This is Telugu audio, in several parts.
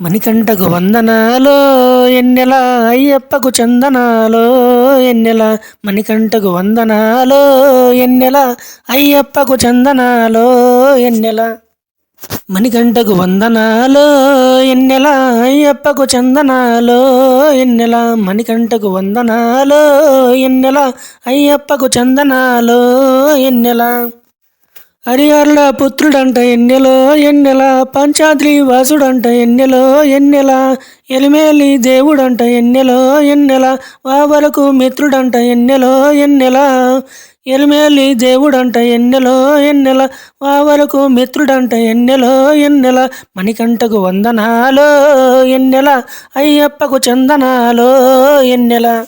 మణికంఠకు వందనాలో ఎన్నెల అయ్యప్పకు చందనాలో ఎన్నెల మణికంఠకు వందనాలో ఎన్నెల అయ్యప్పకు చందనాలో ఎన్నెల మణికంఠకు వందనాలో ఎన్నెల అయ్యప్పకు చందనాలో ఎన్నెల మణికంఠకు వందనాలో ఎన్నెల అయ్యప్పకు చందనాలో ఎన్నెల హరిహరుల పుత్రుడంట ఎన్నెలో ఎన్నెల? పంచాద్రి వాసుడంట ఎన్నెలో ఎన్నెల? ఎలిమేలి దేవుడంట ఎన్నెలో ఎన్నెల? వావరకు మిత్రుడంట ఎన్నెలో ఎన్నెల? ఎలిమేలి దేవుడంట ఎన్నెలో ఎన్నెల? వావరకు మిత్రుడంట ఎన్నెలో ఎన్నెల? మణికంఠకు వందనాలో ఎన్నెల? అయ్యప్పకు చందనాలో ఎన్నెల?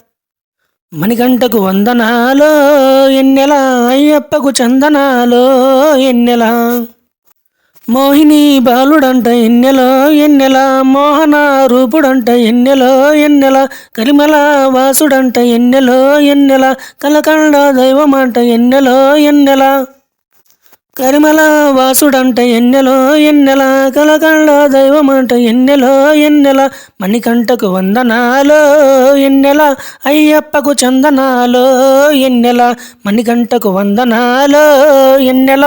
మణికంఠకు వందనాలో ఎన్నెల అయ్యప్పకు చందనాలో ఎన్నెల? మోహిని బాలుడంట ఎన్నెలో ఎన్నెల? మోహన రూపుడంట ఎన్నెలో ఎన్నెల? కరిమల వాసుడంట ఎన్నెలో ఎన్నెల? కలకండ దైవమంట ఎన్నెలో ఎన్నెల? కరిమల వాసుడంట ఎన్నెలో ఎన్నెల కలకండ దైవమంట ఎన్నెలో ఎన్నెల మణికంటకు వందనాలో ఎన్నెల అయ్యప్పకు చందనాలో ఎన్నెల మణికంటకు వందనాలో ఎన్నెల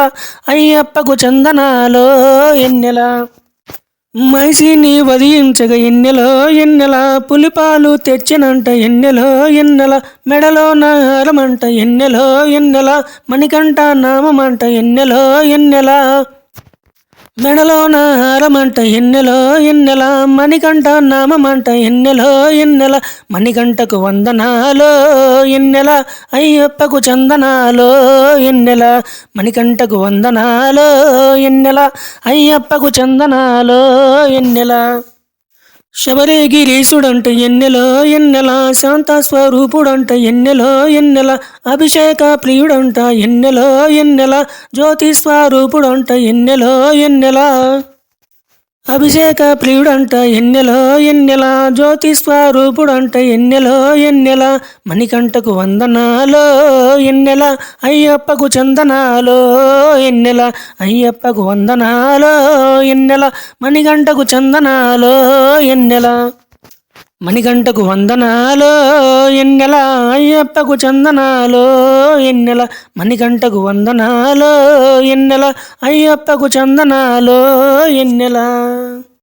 అయ్యప్పకు చందనాలో ఎన్నెల. మైసిని వదిలించగ ఎన్నెలో ఎన్నెల పులిపాలు తెచ్చినంట ఎన్నెలో ఎన్నెల మెడలో నారమంట ఎన్నెలో ఎన్నెల మణికంఠ నామమంట ఎన్నెలో ఎన్నెల. మెడలో నారమంట ఎన్నెలో ఎన్నెల మణికంఠ నామమంట ఎన్నెలో ఎన్నెల మణికంఠకు వందనాలో ఎన్నెల అయ్యప్పకు చందనాలో ఎన్నెల మణికంఠకు వందనాలో ఎన్నెల అయ్యప్పకు చందనాలో ఎన్నెల. శబరిగిరీశుడంట ఎన్నెలో ఎన్నెల శాంత స్వరూపుడంట ఎన్నెలో ఎన్నెల అభిషేక ప్రియుడంట ఎన్నెలో ఎన్నెల జ్యోతి స్వరూపుడంట ఎన్నెలో ఎన్నెల. అభిషేక ప్రియుడంట ఎన్నెలో ఎన్నెల జ్యోతి స్వరూపుడంట ఎన్నెలో ఎన్నెల మణికంఠకు వందనాలో ఎన్నెల అయ్యప్పకు చందనాలో ఎన్నెల అయ్యప్పకు వందనాలో ఎన్నెల మణికంఠకు చందనాలో ఎన్నెల. మణికంటకు వందనాలో ఎన్నెల అయ్యప్పకు చందనాలో ఎన్నెల మణికంటకు వందనాలో ఎన్నెల అయ్యప్పకు చందనాలో ఎన్నెల